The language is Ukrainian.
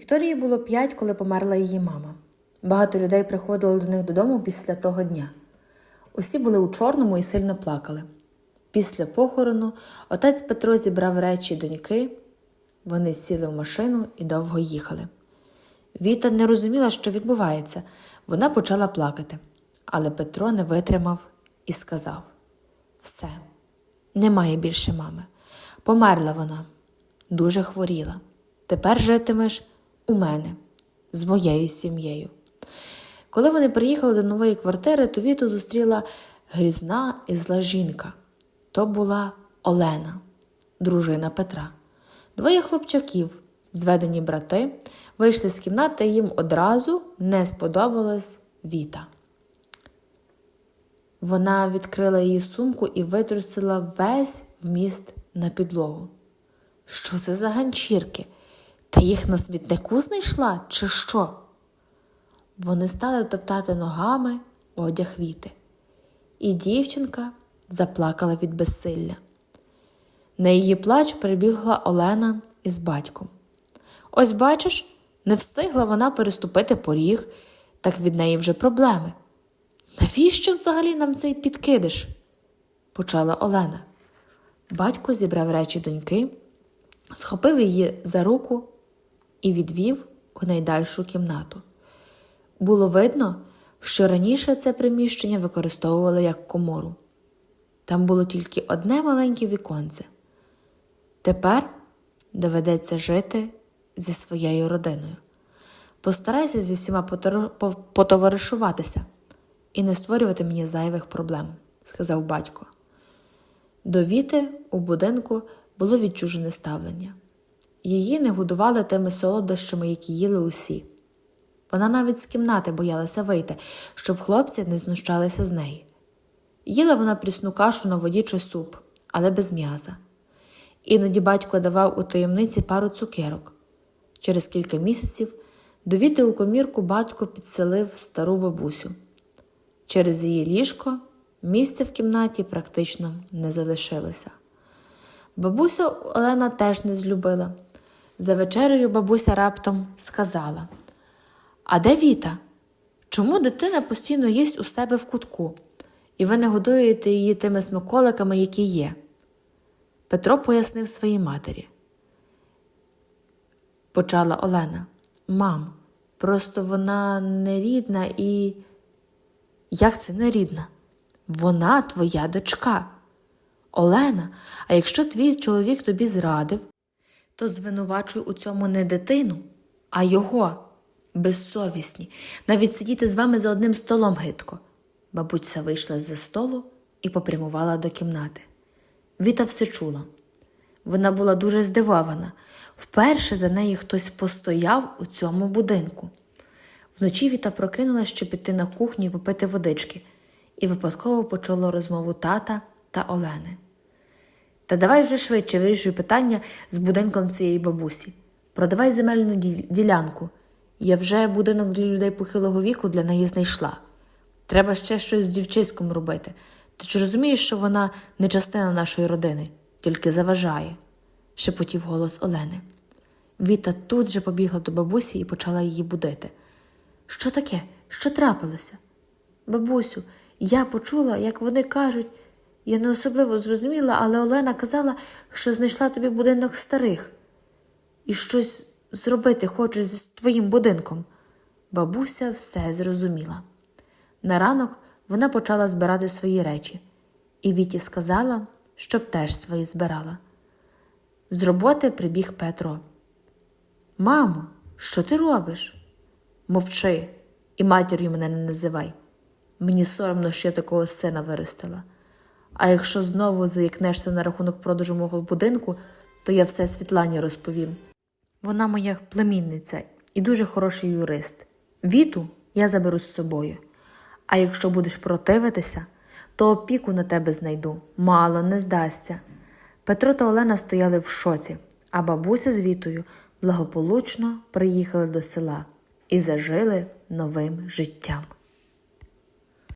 Вікторії було п'ять, коли померла її мама. Багато людей приходило до них додому після того дня. Усі були у чорному і сильно плакали. Після похорону отець Петро зібрав речі доньки. Вони сіли в машину і довго їхали. Віта не розуміла, що відбувається. Вона почала плакати, але Петро не витримав і сказав: Все, немає більше мами. Померла вона, дуже хворіла. Тепер житимеш у мене з моєю сім'єю. Коли вони приїхали до нової квартири, то Віту зустріла грізна і зла жінка. То була Олена, дружина Петра. Двоє хлопчаків, зведені брати, вийшли з кімнати, і їм одразу не сподобалась Віта. Вона відкрила її сумку і витрусила весь вміст на підлогу. Що це за ганчірки? Ти їх на смітнику знайшла, чи що? Вони стали топтати ногами одяг віти, і дівчинка заплакала від безсилля. На її плач прибігла Олена із батьком. Ось бачиш, не встигла вона переступити поріг, так від неї вже проблеми. Навіщо взагалі нам цей підкидиш? почала Олена. Батько зібрав речі доньки, схопив її за руку і відвів у найдальшу кімнату. Було видно, що раніше це приміщення використовували як комору. Там було тільки одне маленьке віконце. Тепер доведеться жити зі своєю родиною. Постарайся зі всіма потоваришуватися і не створювати мені зайвих проблем, сказав батько. До Віти у будинку було відчужене ставлення. Її не годували тими солодощами, які їли усі. Вона навіть з кімнати боялася вийти, щоб хлопці не знущалися з неї. Їла вона прісну кашу на воді чи суп, але без м'яса. Іноді батько давав у таємниці пару цукерок. Через кілька місяців до Віти у комірку батько підселив стару бабусю. Через її ліжко місця в кімнаті практично не залишилося. Бабусю Олена теж не злюбила. За вечерею бабуся раптом сказала: А де Віта? Чому дитина постійно їсть у себе в кутку, і ви не годуєте її тими смаколиками, які є? Петро пояснив своїй матері. Почала Олена. Мам, просто вона не рідна і. Як це не рідна? Вона твоя дочка. Олена, а якщо твій чоловік тобі зрадив, то звинувачуй у цьому не дитину, а його, безсовісні, навіть сидіти з вами за одним столом гидко. Бабуся вийшла з-за столу і попрямувала до кімнати. Віта все чула. Вона була дуже здивована. Вперше за неї хтось постояв у цьому будинку. Вночі Віта прокинула, щоб піти на кухню і попити водички, і випадково почула розмову тата та Олени. Та давай вже швидше вирішуй питання з будинком цієї бабусі. Продавай земельну ділянку. Я вже будинок для людей похилого віку для неї знайшла. Треба ще щось з дівчиськом робити. Ти чи розумієш, що вона не частина нашої родини, тільки заважає? шепотів голос Олени. Віта тут же побігла до бабусі і почала її будити. Що таке? Що трапилося? Бабусю, я почула, як вони кажуть, я не особливо зрозуміла, але Олена казала, що знайшла тобі будинок старих і щось зробити хочуть з твоїм будинком. Бабуся все зрозуміла. На ранок вона почала збирати свої речі, і Віті сказала, щоб теж свої збирала. З роботи прибіг Петро. Мамо, що ти робиш? Мовчи і матір'ю мене не називай. Мені соромно, що я такого сина виростила. А якщо знову заїкнешся на рахунок продажу мого будинку, то я все Світлані розповім. Вона моя племінниця і дуже хороший юрист. Віту я заберу з собою. А якщо будеш противитися, то опіку на тебе знайду, мало не здасться. Петро та Олена стояли в шоці, а бабуся з Вітою благополучно приїхали до села і зажили новим життям.